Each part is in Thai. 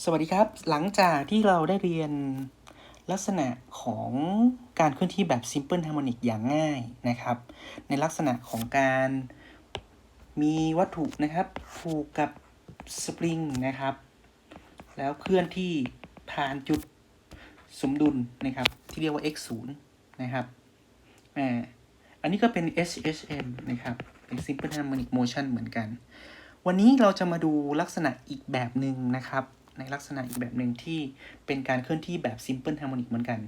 สวัสดีครับ หลังจากที่เราได้เรียนลักษณะของการเคลื่อนที่แบบ Simple Harmonic อย่างง่ายนะครับ ในลักษณะของการมีวัตถุนะครับผูกกับสปริงนะครับ แล้วเคลื่อนที่ผ่านจุดสมดุลนะครับ ที่เรียกว่า x 0นะครับอ่าอันนี้ก็เป็น SHM นะครับ เป็น Simple Harmonic Motion เหมือนกัน วันนี้เราจะมาดูลักษณะอีกแบบหนึ่งนะครับ ในลักษณะอีกแบบหนึ่งที่เป็นการเคลื่อนที่แบบ simple harmonic เหมือนกัน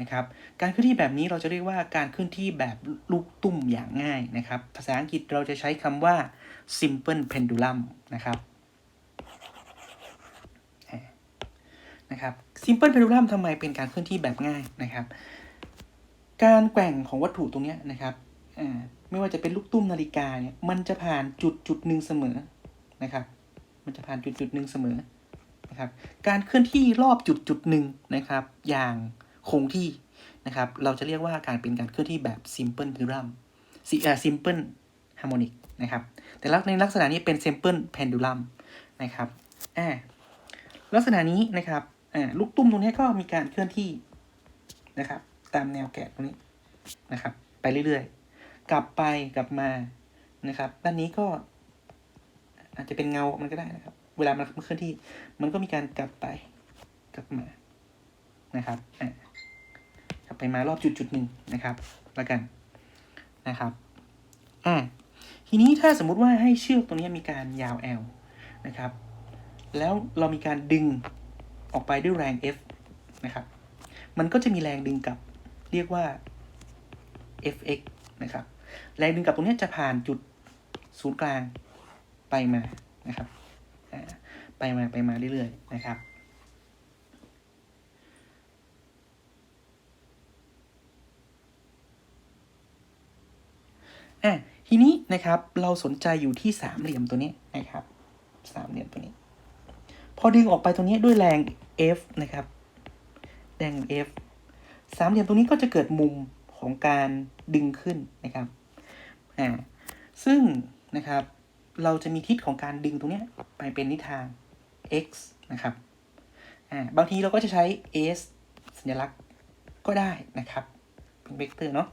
นะครับ การเคลื่อนที่แบบนี้เราจะเรียกว่าการเคลื่อนที่แบบลูกตุ้มอย่างง่ายนะครับ ภาษาอังกฤษเราจะใช้คำว่า simple pendulum นะครับนะครับ simple pendulum ทำไมเป็นการเคลื่อนที่แบบง่ายนะครับ การแกว่งของวัตถุตรงนี้นะครับอ่าไม่ว่าจะเป็นลูกตุ้มนาฬิกาเนี่ยมันจะผ่านจุดจุดหนึ่งเสมอนะครับ มันจะผ่านจุดจุดหนึ่งเสมอ นะครับการเคลื่อนที่รอบจุดจุดหนึ่งนะครับ อย่างคงที่นะครับ เราจะเรียกว่าการเป็นการเคลื่อนที่แบบ simple pendulum ซิอ่า simple harmonic นะครับ แต่ลักในลักษณะนี้เป็น simple pendulum นะครับอ่าลักษณะนี้นะครับอ่าลูกตุ้มตรงนี้ก็มีการเคลื่อนที่นะครับ ตามแนวแกะตรงนี้นะครับ ไปเรื่อยๆ กลับไปกลับมานะครับ ด้านนี้ก็อาจจะเป็นเงามันก็ได้นะครับ เวลามันเคลื่อนที่ มันก็มีการกลับไป กลับมานะครับอะกลับไปมารอบจุดจุดหนึ่งนะครับแล้วกันนะครับอ่าทีนี้ถ้าสมมุติว่าให้เชือกตรงนี้มีการยาว L นะครับ แล้วเรามีการดึงออกไปด้วยแรง F นะครับ มันก็จะมีแรงดึงกลับเรียกว่า Fx นะครับ แรงดึงกลับตรงนี้จะผ่านจุดศูนย์กลางไปมานะครับ ไปมาไปมาเรื่อยๆนะครับ อะทีนี้นะครับเราสนใจอยู่ที่สามเหลี่ยมตัวนี้นะครับสามเหลี่ยมตัวนี้ พอดึงออกไปตรงนี้ด้วยแรง F นะครับแรง F สามเหลี่ยมตรงนี้ก็จะเกิดมุมของการดึงขึ้นนะครับอ่าซึ่งนะครับ เราจะมีทิศของการดึงตรงนี้ไปเป็นทิศทาง x นะครับอ่าบางทีเราก็จะใช้ s สัญลักษณ์ก็ได้นะครับ เป็นเวกเตอร์เนาะ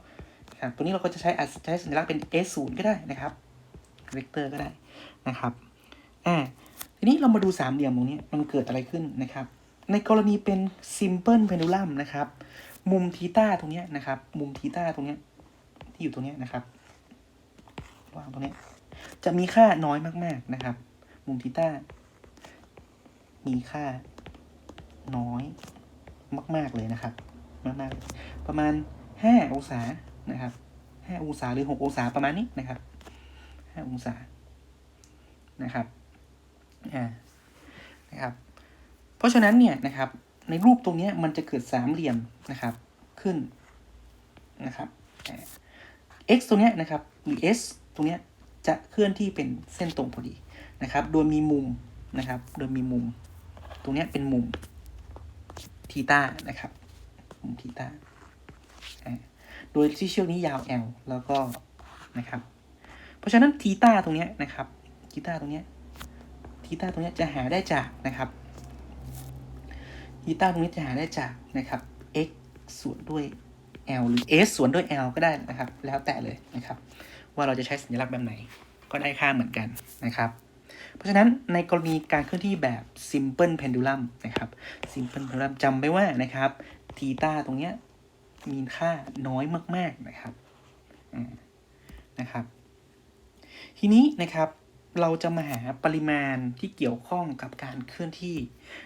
ครับตัวนี้เราก็จะใช้อาจจะใช้สัญลักษณ์เป็น s 0ก็ได้นะครับ เวกเตอร์ก็ได้นะครับอ่าทีนี้เรามาดูสามเหลี่ยมตรงนี้มันเกิดอะไรขึ้นนะครับ ในกรณีเป็น simple pendulum นะครับ มุมทีตาตรงนี้นะครับ มุมทีตาตรงนี้ที่อยู่ตรงนี้นะครับวางตรงนี้ จะมีค่าน้อยมาก ๆนะครับ มุมทีต้า มีค่าน้อยมาก ๆ เลยนะครับ มากๆ ประมาณห้าองศานะครับห้าองศาหรือหกองศาประมาณนี้นะครับห้าองศานะครับอ่านะครับ เพราะฉะนั้นเนี่ยนะครับ ในรูปตรงนี้มันจะเกิดสามเหลี่ยมนะครับขึ้นนะครับ x ตรงเนี้ยนะครับหรือ s ตรงเนี้ย จะเคลื่อนที่เป็นเส้นตรงพอดีนะครับ โดยมีมุมนะครับ โดยมีมุม ตรงนี้เป็นมุมทีต้านะครับ มุมทีต้าโดยที่เชือกนี้ยาว L แล้วก็นะครับ เพราะฉะนั้นทีต้าตรงนี้นะครับทีต้าตรงนี้ทีต้าตรงนี้จะหาได้จากนะครับทีต้าตรงนี้จะหาได้จากนะครับ x ส่วนด้วย L หรือ s ส่วนด้วย L ก็ได้นะครับ แล้วแต่เลยนะครับ ว่าเราจะใช้สัญลักษณ์แบบไหน ก็ได้ค่าเหมือนกันนะครับ เพราะฉะนั้นในกรณีการเคลื่อนที่แบบ simple pendulum นะครับ simple pendulum จำไว้ว่านะครับทีตาตรงเนี้ยมีค่าน้อยมาก ๆนะครับนะครับ ทีนี้นะครับเราจะมาหาปริมาณที่เกี่ยวข้องกับการเคลื่อนที่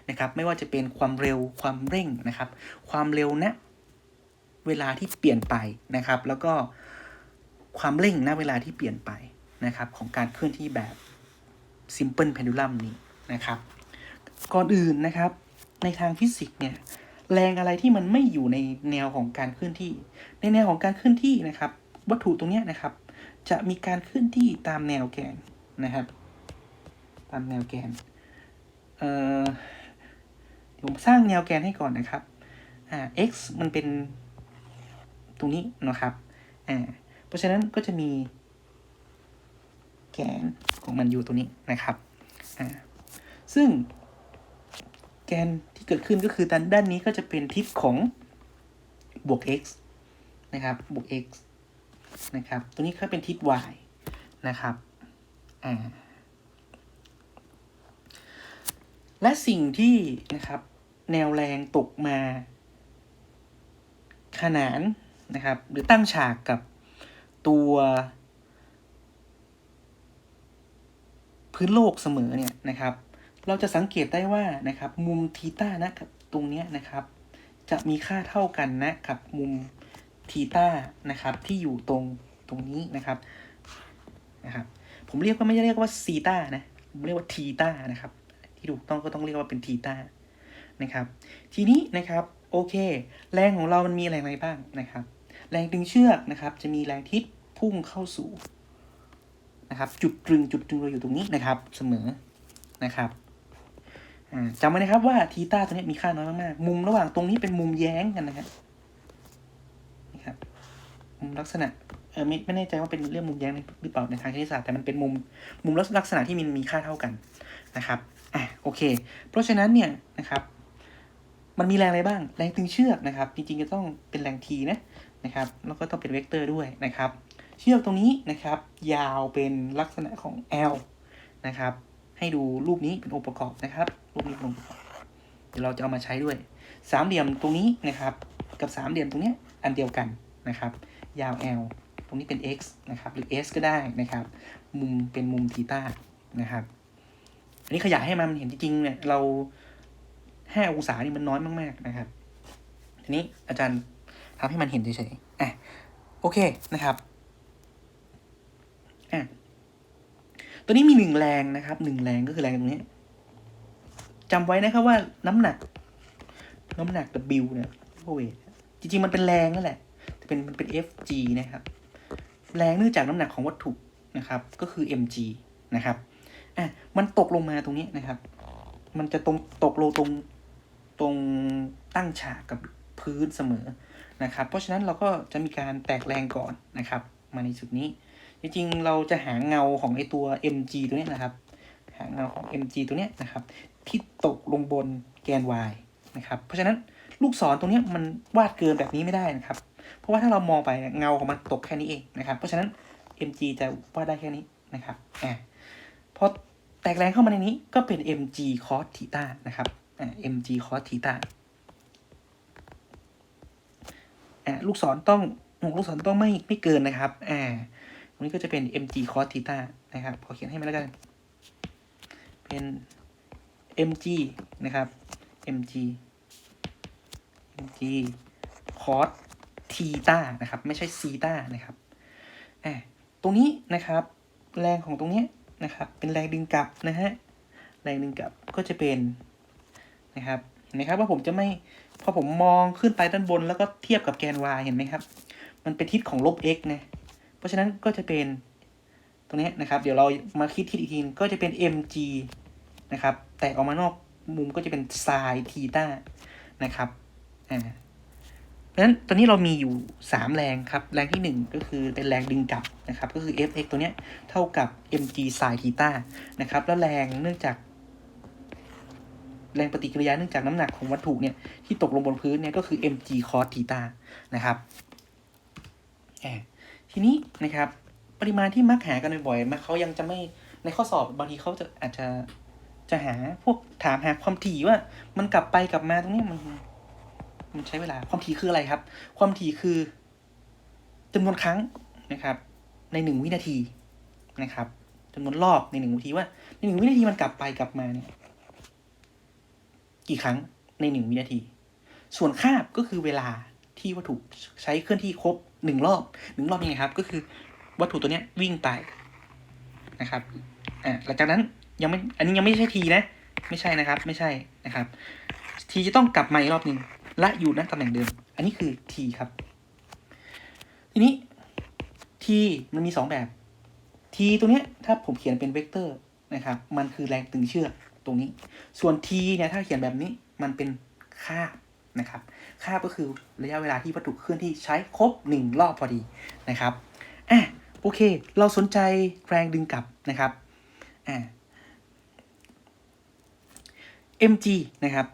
นะครับ ไม่ว่าจะเป็นความเร็วความเร่งนะครับ ความเร็วณนะเวลาที่เปลี่ยนไปนะครับ แล้วก็ ความเร่งณเวลาที่เปลี่ยนไปนะครับของการเคลื่อนที่แบบ simple pendulum นี้นะครับ ก่อนอื่นนะครับในทางฟิสิกส์เนี่ยแรงอะไรที่มันไม่อยู่ในแนวของการเคลื่อนที่ ในแนวของการเคลื่อนที่นะครับ วัตถุตรงนี้นะครับ จะมีการเคลื่อนที่ตามแนวแกนนะครับ ตามแนวแกนเอ่อผมสร้างแนวแกนให้ก่อนนะครับอ่า x มันเป็นตรงนี้นะครับอ่า เพราะฉะนั้นก็จะมีแกนของมันอยู่ตรงนี้นะครับ อ่า ซึ่งแกนที่เกิดขึ้นก็คือด้านด้านนี้ก็จะเป็นทิศของบวก x นะครับ บวก x นะครับ ตัวนี้ก็เป็นทิศ y นะครับ อ่า และสิ่งที่นะครับ แนวแรงตกมา ขนานนะครับ หรือตั้งฉากกับ ตัว พื้นโลกเสมอเนี่ยนะครับ เราจะสังเกตได้ว่านะครับ มุมทีต้านะกับตรงเนี้ยนะครับ จะมีค่าเท่ากันนะกับมุมทีต้านะครับ ที่อยู่ตรงตรงนี้นะครับนะครับ ผมเรียกว่าไม่ได้เรียกว่าซีต้านะผมเรียกว่าทีต้านะครับ ที่ถูกต้องก็ต้องเรียกว่าเป็นทีต้านะครับ ทีนี้นะครับโอเค แรงของเรามันมีแรงอะไรบ้างนะครับ แรงดึงเชือกนะครับ จะมีแรงทิศ พุ่งเข้าสู่นะครับจุดตรึงจุดตรึงเราอยู่ตรงนี้นะครับเสมอนะครับจำไว้นะครับว่าทีต้าตัวนี้มีค่าน้อยมากๆมุมระหว่างตรงนี้เป็นมุมแย้งกันนะครับนี่ครับมุมลักษณะเออไม่ไม่แน่ใจว่าเป็นเรื่องมุมแย้งหรือเปล่าในทางคณิตศาสตร์แต่มันเป็นมุมมุมลักษณะที่มันมีค่าเท่ากันนะครับอะโอเค เพราะฉะนั้นเนี่ยนะครับ มันมีแรงอะไรบ้าง แรงตึงเชือกนะครับ จริงๆจะต้องเป็นแรงทีนะนะครับ แล้วก็ต้องเป็นเวกเตอร์ด้วยนะครับ เชือกตรงนี้นะครับ ยาวเป็นลักษณะของ L นะครับ ให้ดูรูปนี้เป็นองค์ประกอบนะครับ รูปนี้เป็นองค์ประกอบเดี๋ยวเราจะเอามาใช้ด้วย สามเหลี่ยมตรงนี้นะครับ กับสามเหลี่ยมตรงนี้อันเดียวกันนะครับ ยาว L ตรงนี้เป็น x นะครับ หรือ s ก็ได้นะครับ มุมเป็นมุมทีต้านะครับ อันนี้ขยายให้มันเห็นจริงๆเนี่ยเราห้าองศานี่มันน้อยมากๆนะครับ ทีนี้อาจารย์ทำให้มันเห็นเฉยๆอะโอเคนะครับอะ ตัวนี้มีหนึ่งแรงนะครับหนึ่งแรงก็คือแรงตรงนี้จำไว้นะครับว่าน้ำหนัก น้ำหนัก W เนี่ยเวทจริงๆ มันเป็นแรงนั่นแหละแต่เป็นมันเป็น Fg นะครับ แรงเนื่องจากน้ำหนักของวัตถุนะครับ ก็คือ mg นะครับอะมันตกลงมาตรงนี้นะครับ มันจะตรงตกลงตรงตรงตั้งฉากกับพื้นเสมอนะครับ เพราะฉะนั้นเราก็จะมีการแตกแรงก่อนนะครับ มาในจุดนี้ จริงๆเราจะหาเงาของไอตัว mg ตัวนี้นะครับ หาเงาของ mg ตัวนี้นะครับ ที่ตกลงบนแกน y นะครับ เพราะฉะนั้นลูกศรตรงนี้มันวาดเกินแบบนี้ไม่ได้นะครับ เพราะว่าถ้าเรามองไปเงาของมันตกแค่นี้เองนะครับ เพราะฉะนั้น mg จะวาดได้แค่นี้นะครับอ่าพอแตกแรงเข้ามาในนี้ก็เป็น mg cos ธีตานะครับอ่า mg cos ธีตาอ่าลูกศรต้องลูกศรต้องไม่ไม่เกินนะครับอ่า ตรงนี้ก็จะเป็น mg cos ธีตานะครับ ขอเขียนให้มันแล้วกัน เป็น mg นะครับ mg mg cos ทีตานะครับ ไม่ใช่ซีตานะครับอ่าตรงนี้นะครับ แรงของตรงนี้นะครับ เป็นแรงดึงกลับนะฮะ แรงดึงกลับก็จะเป็นนะครับเห็นไหมครับว่าผมจะไม่พอผมมองขึ้นไปด้านบนแล้วก็เทียบกับแกน y เห็นไหมครับ มันเป็นทิศของลบ x นะ เพราะฉะนั้นก็จะเป็นตรงนี้นะครับ เดี๋ยวเรามาคิดทิศอีกทีก็จะเป็น mg นะครับ แตกออกมานอกมุมก็จะเป็น sin ทีตานะครับอ่าเพราะฉะนั้นตอนนี้เรามีอยู่ 3 แรงครับ แรงที่ 1 ก็คือเป็นแรงดึงกลับนะครับ ก็คือ fx ตัวเนี้ยเท่ากับ mg sin ทีตานะครับ แล้วแรงเนื่องจากแรงปฏิกิริยาเนื่องจากน้ำหนักของวัตถุเนี่ยที่ตกลงบนพื้นเนี่ยก็คือ mg cos ทีตานะครับแอบ ทีนี้นะครับปริมาณที่มักหากันบ่อยๆมาเขายังจะไม่ในข้อสอบบางทีเขาจะอาจจะจะหาพวกถามหาความถี่ว่า มันกลับไปกลับมาตรงนี้มัน มันใช้เวลา ความถี่คืออะไรครับ ความถี่คือจำนวนครั้งนะครับ ในหนึ่งวินาทีนะครับจำนวนรอบในหนึ่งวินาทีว่าในหนึ่งวินาทีมันกลับไปกลับมาเนี่ยกี่ครั้งในหนึ่งวินาที ส่วนคาบก็คือเวลาที่วัตถุใช้เคลื่อนที่ครบ หนึ่งรอบหนึ่งรอบยังไงครับ ก็คือวัตถุตัวเนี้ยวิ่งไปนะครับอ่าหลังจากนั้นยังไม่อันนี้ยังไม่ใช่ทีนะ ไม่ใช่นะครับ ไม่ใช่นะครับ ทีจะต้องกลับมาอีกรอบหนึ่งและอยู่ณตำแหน่งเดิม อันนี้คือทีครับ ทีนี้ทีมันมีสองแบบทีตัวเนี้ยถ้าผมเขียนเป็นเวกเตอร์นะครับ มันคือแรงตึงเชือกตรงนี้ ส่วน t เนี่ยถ้าเขียนแบบนี้มันเป็นค่าบ นะครับ ค่าบก็คือระยะเวลาที่วัตถุเคลื่อนที่ใช้ครบหนึ่งรอบพอดีนะครับอะโอเค เราสนใจแรงดึงกลับนะครับอ่า mg นะครับ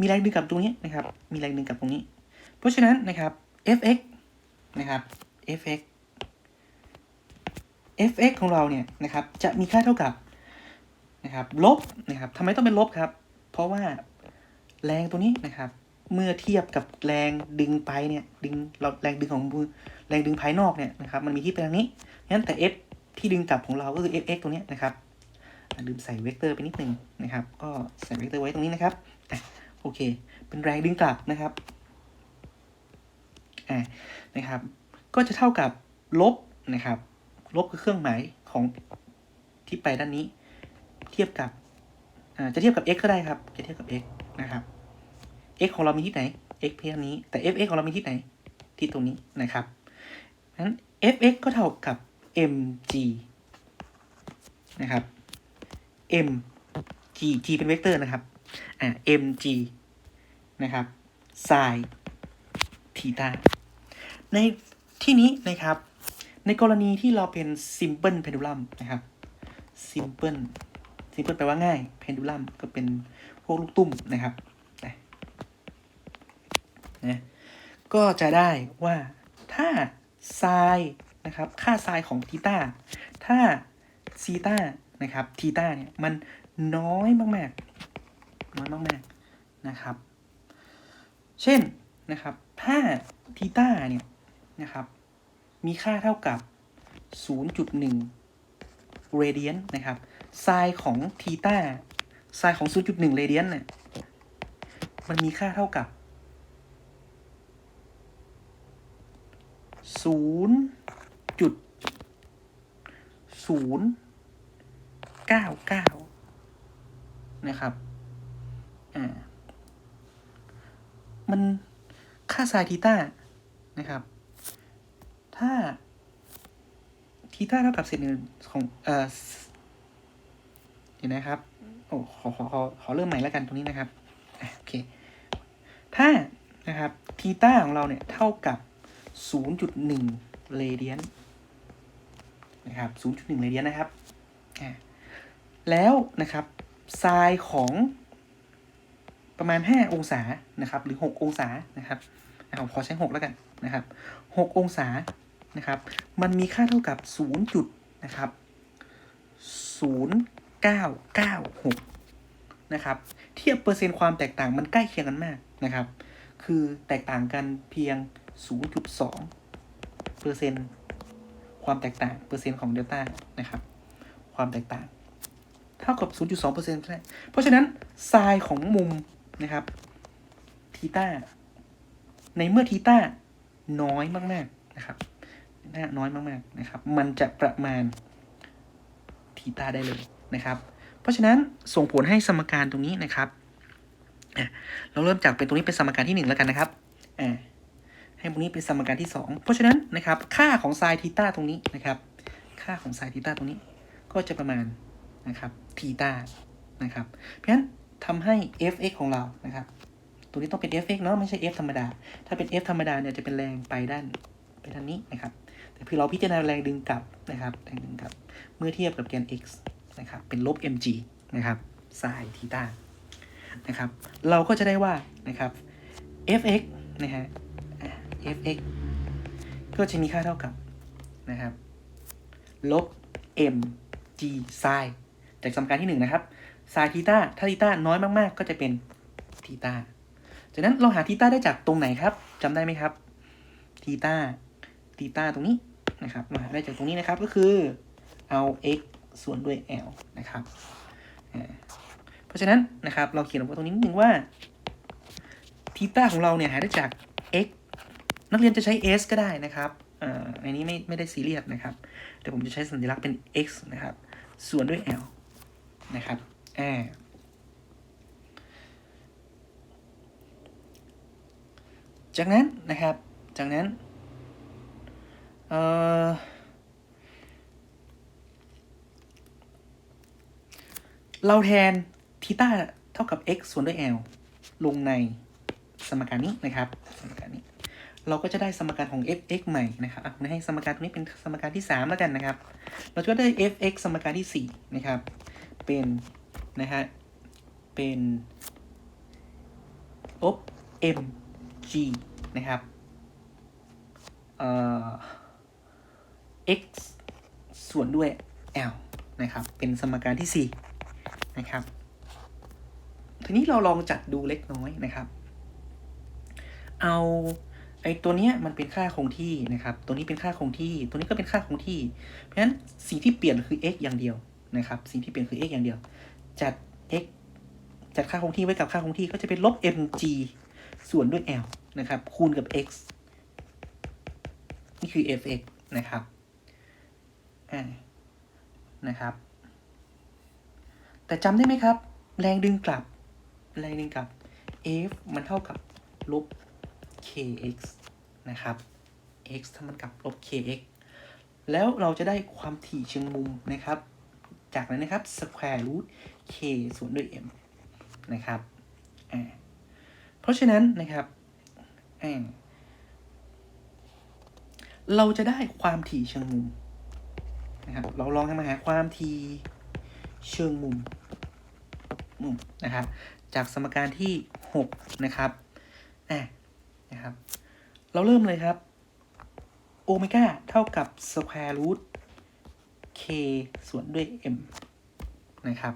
มีแรงดึงกลับตรงนี้นะครับ มีแรงดึงกลับตรงนี้ เพราะฉะนั้นนะครับ fx นะครับ fx fx ของเราเนี่ยนะครับจะมีค่าเท่ากับนะครับลบนะครับทำไมต้องเป็นลบครับ เพราะว่าแรงตัวนี้นะครับ เมื่อเทียบกับแรงดึงไปเนี่ยดึงเราแรงดึงของมือแรงดึงภายนอกเนี่ยนะครับมันมีที่เป็นทางนี้งั้นแต่ f ที่ดึงกลับของเราก็คือ fx ตรงเนี้ยนะครับลืมใส่เวกเตอร์ไปนิดหนึ่งนะครับ ก็ใส่เวกเตอร์ไว้ตรงนี้นะครับโอเค เป็นแรงดึงกลับนะครับอ่านะครับ ก็จะเท่ากับลบนะครับ ลบคือเครื่องหมายของที่ไปด้านนี้ เทียบกับจะเทียบกับ x ก็ได้ครับ จะเทียบกับ x นะครับ x ของเรามีที่ไหน x เพียงนี้แต่ fx ของเรามีที่ไหน ที่ตรงนี้นะครับนั้น fx ก็เท่ากับ mg นะครับ m g g เป็นเวกเตอร์นะครับอ่า mg นะครับ sin ทีตาในที่นี้นะครับ ในกรณีที่เราเป็น simple pendulum นะครับ simple simple แปลว่าง่าย pendulum ก็เป็นพวกลูกตุ้มนะครับ นะก็จะได้ว่าถ้า sin นะครับค่า sin ของทีตาถ้าซีตานะครับทีตาเนี่ยมันน้อยมากๆน้อยมากๆนะครับ เช่นนะครับถ้าทีตาเนี่ยนะครับมีค่าเท่ากับ 0.1 เรเดียนนะครับไซน์ของทีตาไซน์ของ 0.1 เรเดียนเนี่ยมันมีค่าเท่ากับ 0จุด0 9 9นะครับ อ่า มันค่าไซน์ทีตานะครับ ถ้าทีตาเท่ากับเศษหนึ่งของ เอ่อเดี๋ยวนะครับ โอ้ขอขอขอขอเริ่มใหม่แล้วกันตรงนี้นะครับ โอเค ถ้านะครับทีตาของเราเนี่ยเท่ากับ 0.1 เรเดียนนะครับ 0.1 เรเดียนนะครับ แล้วนะครับไซน์ของประมาณ 5 องศานะครับ หรือ 6 องศานะครับเอะผมขอใช้ 6 แล้วกันนะครับ 6 องศานะครับ มันมีค่าเท่ากับ 0 จุดนะครับ 0996 นะครับ เทียบเปอร์เซ็นต์ความแตกต่างมันใกล้เคียงกันมากนะครับ คือแตกต่างกันเพียง 0.2เปอร์เซ็นต์ความแตกต่างเปอร์เซ็นต์ของเดลต้านะครับ ความแตกต่าง เท่ากับ 0.2%ใช่เพราะฉะนั้นไซน์ของมุมนะครับทีต้าในเมื่อทีต้าน้อยมากๆนะครับน้อยมากๆนะครับ มันจะประมาณทีต้าได้เลยนะครับ เพราะฉะนั้นส่งผลให้สมการตรงนี้นะครับเราเริ่มจากเป็นตรงนี้เป็นสมการที่หนึ่งแล้วกันนะครับอ่า ให้ตรงนี้เป็นสมการที่สองเพราะฉะนั้นนะครับค่าของไซน์ทีต้าตรงนี้นะครับ ค่าของไซน์ทีต้าตรงนี้ ก็จะประมาณนะครับทีตานะครับ เพราะฉะนั้นทำให้ fx ของเรานะครับ ตัวนี้ต้องเป็น fx เนาะไม่ใช่ f ธรรมดา ถ้าเป็น f ธรรมดาเนี่ยจะเป็นแรงไปด้านไปด้านนี้นะครับ แต่คือเราพิจารณาแรงดึงกลับนะครับแรงดึงกลับ เมื่อเทียบกับแกน x นะครับเป็นลบ mg นะครับ sin ทีตานะครับ เราก็จะได้ว่านะครับ fx นะฮะ fx ก็จะมีค่าเท่ากับนะครับ ลบ m g sin จากสมการที่หนึ่งนะครับ sin ทีตาถ้าทีตาน้อยมากๆ ก็จะเป็นทีตาจากนั้นเราหาทีตาได้จากตรงไหนครับจำได้ไหมครับทีตาทีตาตรงนี้นะครับมาได้จากตรงนี้นะครับก็คือเอา x ส่วนด้วย l นะครับ เพราะฉะนั้นนะครับเราเขียนลงไปตรงนี้นิดนึงว่าทีตาของเราเนี่ยหาได้จาก x นักเรียนจะใช้ s ก็ได้นะครับอันนี้ไม่ไม่ได้ซีเรียสนะครับเดี๋ยวผมจะใช้สัญลักษณ์เป็น x นะครับ ส่วนด้วย l นะครับอ่าจากนั้นนะครับ จากนั้นเอ่อเราแทนทีต้าเท่ากับ x ส่วนด้วย l ลงในสมการนี้นะครับ สมการนี้ เราก็จะได้สมการของ f(x) ใหม่นะครับอะผมให้สมการตรงนี้เป็นสมการที่ 3 แล้วกันนะครับ เราจะได้ f(x) สมการที่ 4 นะครับ เป็นนะฮะเป็นลบ mg นะครับเอ่อ x ส่วนด้วย l นะครับ เป็นสมการที่ 4 นะครับ ทีนี้เราลองจัดดูเล็กน้อยนะครับ เอา ไอ้ตัวเนี้ยมันเป็นค่าคงที่นะครับ ตัวนี้เป็นค่าคงที่ ตัวนี้ก็เป็นค่าคงที่ เพราะฉะนั้นสิ่งที่เปลี่ยนคือ x อย่างเดียวนะครับ สิ่งที่เปลี่ยนคือ x อย่างเดียว จัด x จัดค่าคงที่ไว้กับค่าคงที่ก็จะเป็นลบ mg ส่วนด้วย l นะครับ คูณกับ x นี่คือ fx นะครับอ่านะครับ แต่จำได้ไหมครับ แรงดึงกลับ แรงดึงกลับ f มันเท่ากับลบ kx นะครับ x ถ้ามันกลับลบ kx แล้วเราจะได้ความถี่เชิงมุมนะครับ จากนั้นนะครับ square root k ส่วนด้วย m นะครับ เพราะฉะนั้นนะครับเราจะได้ความถี่เชิงมุมนะครับเราลองทำมาหาความถี่เชิงมุมมุมนะครับ จากสมการที่ 6 นะครับอ่า นะครับ เราเริ่มเลยครับโอเมก้าเท่ากับ square root k ส่วนด้วย m นะครับ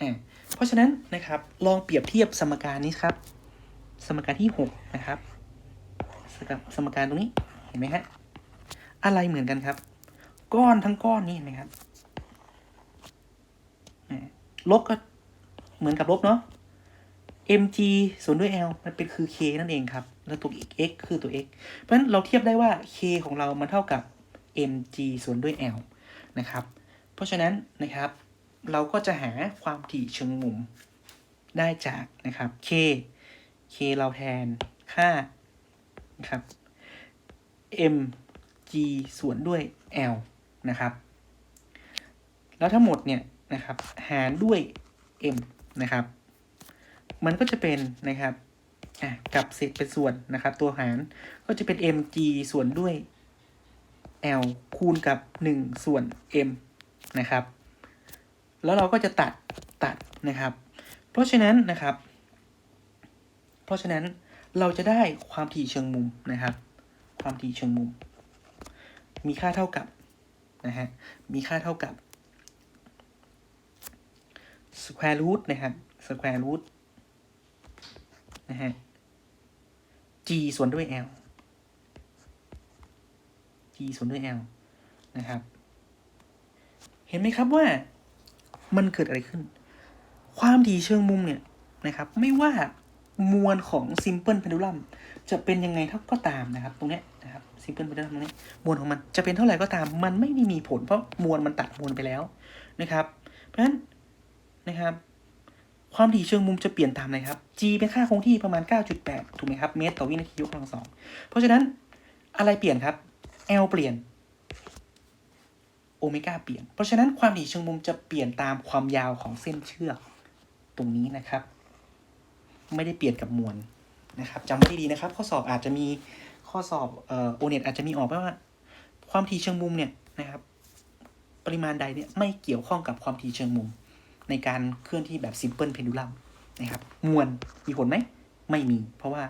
อ่าเพราะฉะนั้นนะครับ ลองเปรียบเทียบสมการนี้ครับ สมการที่ 6 นะครับกับสมการตรงนี้เห็นไหมฮะอะไรเหมือนกันครับ ก้อนทั้งก้อนนี่เห็นไหมครับอ่าลบก็เหมือนกับลบเนาะ mg ส่วนด้วย l มันเป็นคือ k นั่นเองครับ แล้วตัว x คือตัว x เพราะฉะนั้นเราเทียบได้ว่า k ของเรามันเท่ากับ mg ส่วนด้วย l นะครับ เพราะฉะนั้นนะครับเราก็จะหาความถี่เชิงมุมได้จากนะครับ k k เราแทนค่านะครับ mg ส่วนด้วย l นะครับ แล้วทั้งหมดเนี่ยนะครับหารด้วย m นะครับ มันก็จะเป็นนะครับอะกับเศษเป็นส่วนนะครับ ตัวหารก็จะเป็น mg ส่วนด้วย l คูณกับ 1 ส่วน m นะครับ แล้วเราก็จะตัดตัดนะครับ เพราะฉะนั้นนะครับ เพราะฉะนั้นเราจะได้ความถี่เชิงมุมนะครับ ความถี่เชิงมุม มีค่าเท่ากับนะฮะมีค่าเท่ากับ square root นะครับ square root นะฮะ g ส่วนด้วย l g ส่วนด้วย l นะครับ เห็นไหมครับว่ามันเกิดอะไรขึ้น ความถี่เชิงมุมเนี่ยนะครับ ไม่ว่ามวลของ simple pendulum จะเป็นยังไงเท่าก็ตามนะครับ ตรงนี้นะครับ simple pendulum ตรงนี้มวลของมันจะเป็นเท่าไหร่ก็ตาม มันไม่ได้มีผลเพราะมวลมันตัดมวลไปแล้วนะครับ เพราะฉะนั้นนะครับ ความถี่เชิงมุมจะเปลี่ยนตามอะไรครับ g เป็นค่าคงที่ประมาณ 9.8 ถูกไหมครับ เมตรต่อวินาทียกกำลังสอง เพราะฉะนั้นอะไรเปลี่ยนครับ l เปลี่ยน โอเมก้าเปลี่ยน เพราะฉะนั้นความถี่เชิงมุมจะเปลี่ยนตามความยาวของเส้นเชือก ตรงนี้นะครับ ไม่ได้เปลี่ยนกับมวลนะครับจำไว้ดีๆนะครับ ข้อสอบอาจจะมีข้อสอบเอ่อโอเน็ตอาจจะมีออกว่า ความถี่เชิงมุมเนี่ยนะครับ ปริมาณใดเนี่ยไม่เกี่ยวข้องกับความถี่เชิงมุม ในการเคลื่อนที่แบบ simple pendulum นะครับ มวลมีผลไหม ไม่มี เพราะว่า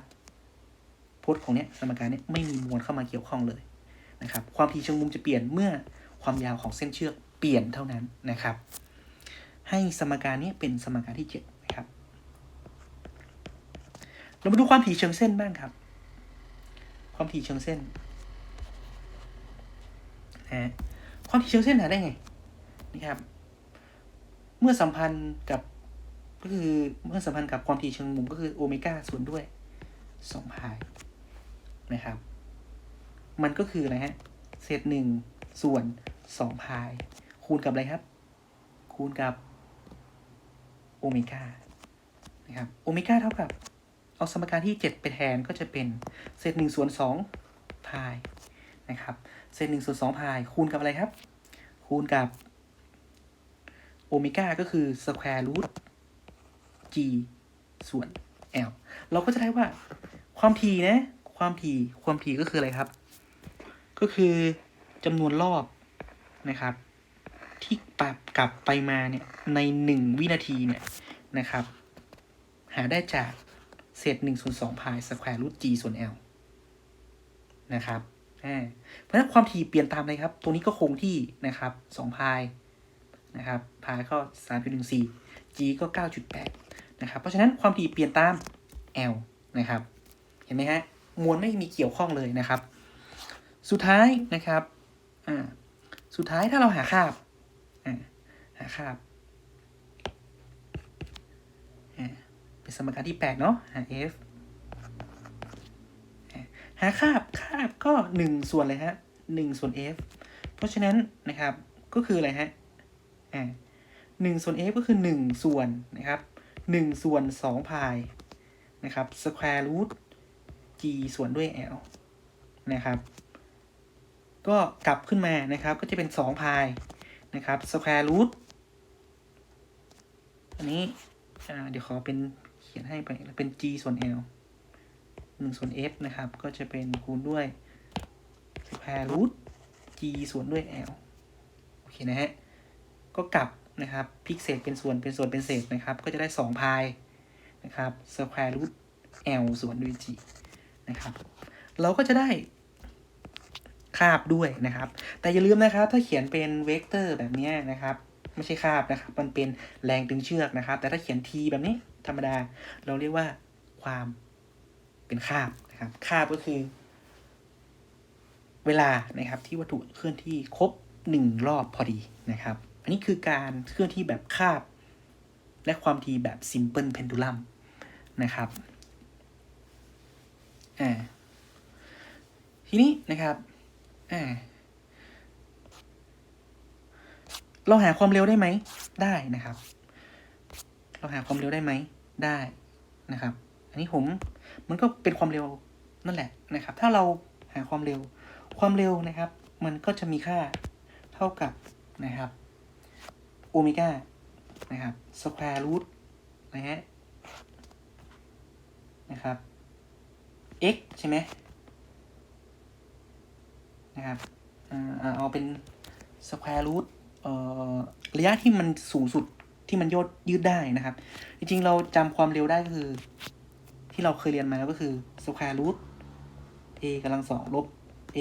พจน์ของเนี้ยสมการเนี้ยไม่มีมวลเข้ามาเกี่ยวข้องเลยนะครับ ความถี่เชิงมุมจะเปลี่ยนเมื่อความยาวของเส้นเชือกเปลี่ยนเท่านั้นนะครับ ให้สมการนี้เป็นสมการที่7นะครับ เรามาดูความถี่เชิงเส้นบ้างครับ ความถี่เชิงเส้นนะฮะความถี่เชิงเส้นหาได้ไงนะครับ เมื่อสัมพันธ์กับก็คือเมื่อสัมพันธ์กับความถี่เชิงมุมก็คือโอเมก้าส่วนด้วยสองพายนะครับ มันก็คืออะไรฮะเศษหนึ่งส่วนสองพายคูณกับอะไรครับ คูณกับโอเมก้านะครับโอเมก้าเท่ากับ เอาสมการที่ 7 ไปแทนก็จะเป็นเศษหนึ่งส่วนสองพายนะครับ เศษหนึ่งส่วนสองพายคูณกับอะไรครับ คูณกับ โอเมก้าก็คือสแควร์รูท g ส่วน l เราก็จะได้ว่าความถี่นะ ความถี่ความถี่ก็คืออะไรครับ ก็คือจำนวนรอบนะครับ ที่ปรับกลับไปมาเนี่ยในหนึ่งวินาทีเนี่ยนะครับ หาได้จากเศษหนึ่งส่วนสองพายสแควร์รูท g ส่วน l นะครับเพราะฉะนั้นความถี่เปลี่ยนตามเลยครับ ตัวนี้ก็คงที่นะครับสองพาย นะครับพายก็สามจุดหนึ่งสี่ g ก็เก้าจุดแปดนะครับ เพราะฉะนั้นความถี่เปลี่ยนตาม l นะครับ เห็นไหมฮะ มวลไม่มีเกี่ยวข้องเลยนะครับ สุดท้ายนะครับ อ่า สุดท้ายถ้าเราหาคาบ อ่า หาคาบ อ่า เป็นสมการที่แปดเนาะหา f หาคาบ คาบก็หนึ่งส่วนเลยฮะหนึ่งส่วน f เพราะฉะนั้นนะครับ ก็คืออะไรฮะ อ่าหนึ่งส่วน f ก็คือหนึ่งส่วนนะครับหนึ่งส่วนสองพายนะครับ square root g ส่วนด้วย l นะครับ ก็กลับขึ้นมานะครับ ก็จะเป็นสองพายนะครับ square root อันนี้เดี๋ยวขอเป็นเขียนให้ไปเป็น g ส่วน l หนึ่งส่วน f นะครับ ก็จะเป็นคูณด้วย square root g ส่วนด้วย l โอเคนะฮะ ก็กลับนะครับพิกเศษเป็นส่วนเป็นส่วนเป็นเศษนะครับ ก็จะได้สองพายนะครับ square root l ส่วนด้วย g นะครับ เราก็จะได้คาบด้วยนะครับ แต่อย่าลืมนะครับ ถ้าเขียนเป็นเวกเตอร์แบบนี้นะครับ ไม่ใช่คาบนะครับ มันเป็นแรงดึงเชือกนะครับ แต่ถ้าเขียน t แบบนี้ธรรมดา เราเรียกว่าความเป็นคาบนะครับ คาบก็คือ เวลานะครับที่วัตถุเคลื่อนที่ครบหนึ่งรอบพอดีนะครับ นนี้คือการเคลื่อนที่แบบคาบ และความถี่แบบ simple pendulum นะครับอ่าทีนี้นะครับอ่าเราหาความเร็วได้ไหม ได้นะครับ เราหาความเร็วได้ไหม ได้นะครับ อันนี้ผมมันก็เป็นความเร็วนั่นแหละนะครับ ถ้าเราหาความเร็ว ความเร็วนะครับ มันก็จะมีค่าเท่ากับนะครับ โอเมก้านะครับสแควร์รูทนะฮะนะครับ x ใช่ไหมนะครับอ่าเอาเป็นสแควร์รูทเอ่อระยะที่มันสูงสุดที่มันยดยืดได้นะครับ จริงๆ เราจำความเร็วได้ก็คือ ที่เราเคยเรียนมาแล้วก็คือสแควร์รูท a กำลังสองลบ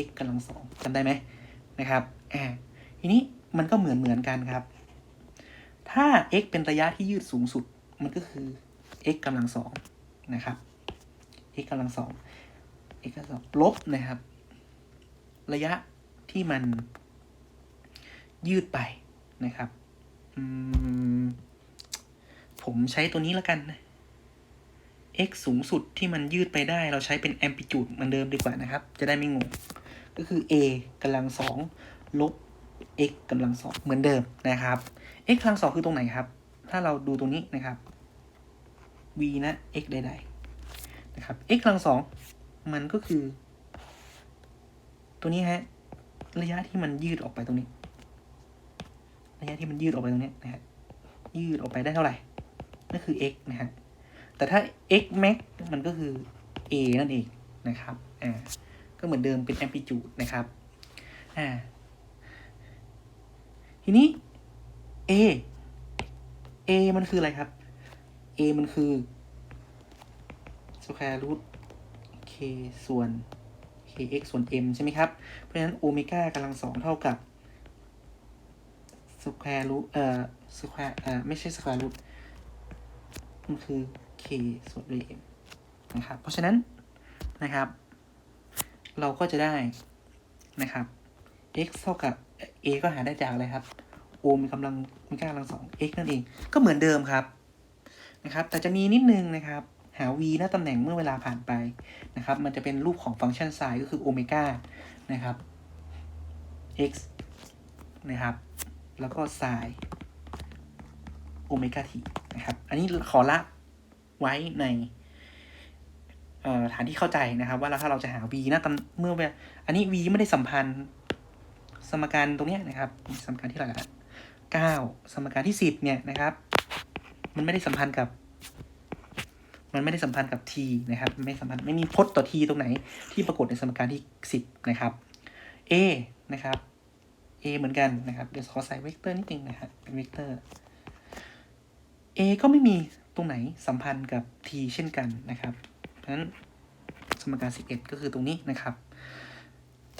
x กำลังสองจำได้ไหมนะครับอ่าทีนี้มันก็เหมือนเหมือนกันครับ ถ้า x เป็นระยะที่ยืดสูงสุด มันก็คือ x กำลังสองนะครับ x กำลังสอง x กำลังสองลบนะครับ ระยะที่มันยืดไปนะครับมผมใช้ตัวนี้แล้วกันนะ x สูงสุดที่มันยืดไปได้เราใช้เป็น amplitude เหมือนเดิมดีกว่านะครับ จะได้ไม่งง ก็คือ a กำลังสองลบ x กำลังสองเหมือนเดิมนะครับ x กำลังสองคือตรงไหนครับ ถ้าเราดูตรงนี้นะครับ v นะ x ใดๆนะครับ x กำลังสองมันก็คือ ตัวนี้ฮะระยะที่มันยืดออกไปตรงนี้ ระยะที่มันยืดออกไปตรงนี้นะฮะยืดออกไปได้เท่าไหร่นั่นคือ x นะฮะแต่ถ้า x max มันก็คือ a นั่นเองนะครับอ่าก็เหมือนเดิมเป็น amplitude นะครับอ่า ทีนี้ a a มันคืออะไรครับ a มันคือ square root k ส่วน kx ส่วน m ใช่ไหมครับ เพราะฉะนั้นโอเมก้ากำลังสองเท่ากับ square root เอ่อ square เอ่อไม่ใช่ square root มันคือ k ส่วนด้วย m นะครับ เพราะฉะนั้นนะครับ เราก็จะได้นะครับ x เท่ากับ a ก็หาได้จากอะไรครับ o มีกำลังมีกำลังสอง x นั่นเอง ก็เหมือนเดิมครับนะครับ แต่จะมีนิดนึงนะครับ หา v หน้าตำแหน่งเมื่อเวลาผ่านไปนะครับ มันจะเป็นรูปของฟังก์ชันไซน์ก็คือโอเมก้านะครับ x นะครับ แล้วก็ไซน์โอเมก้า t นะครับ อันนี้ขอละไว้ในฐานที่เข้าใจนะครับ ว่าถ้าเราจะหา v หน้าตำเมื่อเวลาอันนี้ v ไม่ได้สัมพันธ์ สมการตรงนี้นะครับ สมการที่เท่าไหร่ละเก้าสมการที่สิบเนี่ยนะครับ มันไม่ได้สัมพันธ์กับ มันไม่ได้สัมพันธ์กับ t นะครับ ไม่สัมพันธ์ไม่มีพจน์ต่อ t ตรงไหน ที่ปรากฏในสมการที่สิบนะครับ a นะครับ a เหมือนกันนะครับเดี๋ยวขอใส่เวกเตอร์นิดนึงนะครับเป็นเวกเตอร์ a ก็ไม่มีตรงไหนสัมพันธ์กับ t เช่นกันนะครับเพราะฉะนั้นสมการ 11 ก็คือตรงนี้นะครับ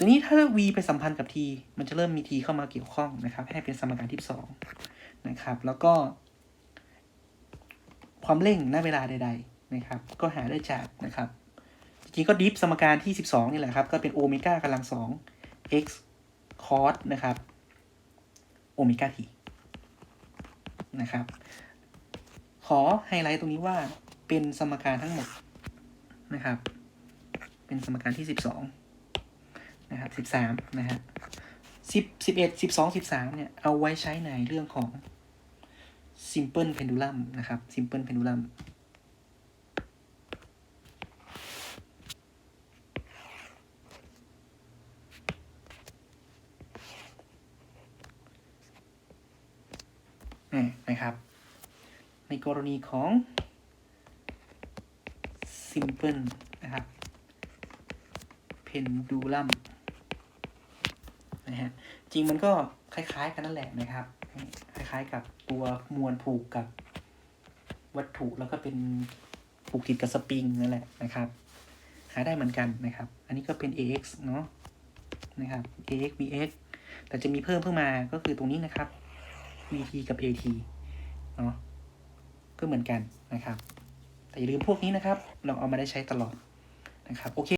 ตัวนี้ถ้า v ไปสัมพันธ์กับ t มันจะเริ่มมี t เข้ามาเกี่ยวข้องนะครับ ให้เป็นสมการที่2นะครับ แล้วก็ ความเร่งณเวลาใด ๆ นะครับ ก็หาได้จากนะครับจริงๆก็ดิฟสมการที่ 12 นี่แหละครับ ก็เป็นโอเมก้ากำลัง2 x cos นะครับโอเมก้า t นะครับ ขอไฮไลท์ตรงนี้ว่าเป็นสมการทั้งหมดนะครับ เป็นสมการที่ 12 นะครับ13นะฮะ10 11 12 13เนี่ย เอาไว้ใช้ในเรื่องของ simple pendulum นะครับ simple pendulum นี่นะครับ ในกรณีของ simple นะครับ pendulum จริงมันก็คล้าย ๆ กันนั่นแหละนะครับ คล้าย ๆ กับตัวมวลผูกกับวัตถุแล้วก็เป็นผูกติดกับสปริงนั่นแหละนะครับหาได้เหมือนกันนะครับ อันนี้ก็เป็น ax เนาะนะครับ ax bx แต่จะมีเพิ่มเพิ่มมาก็คือตรงนี้นะครับ vt กับ at เนาะก็เหมือนกันนะครับ แต่อย่าลืมพวกนี้นะครับ เราเอามาได้ใช้ตลอดนะครับ โอเค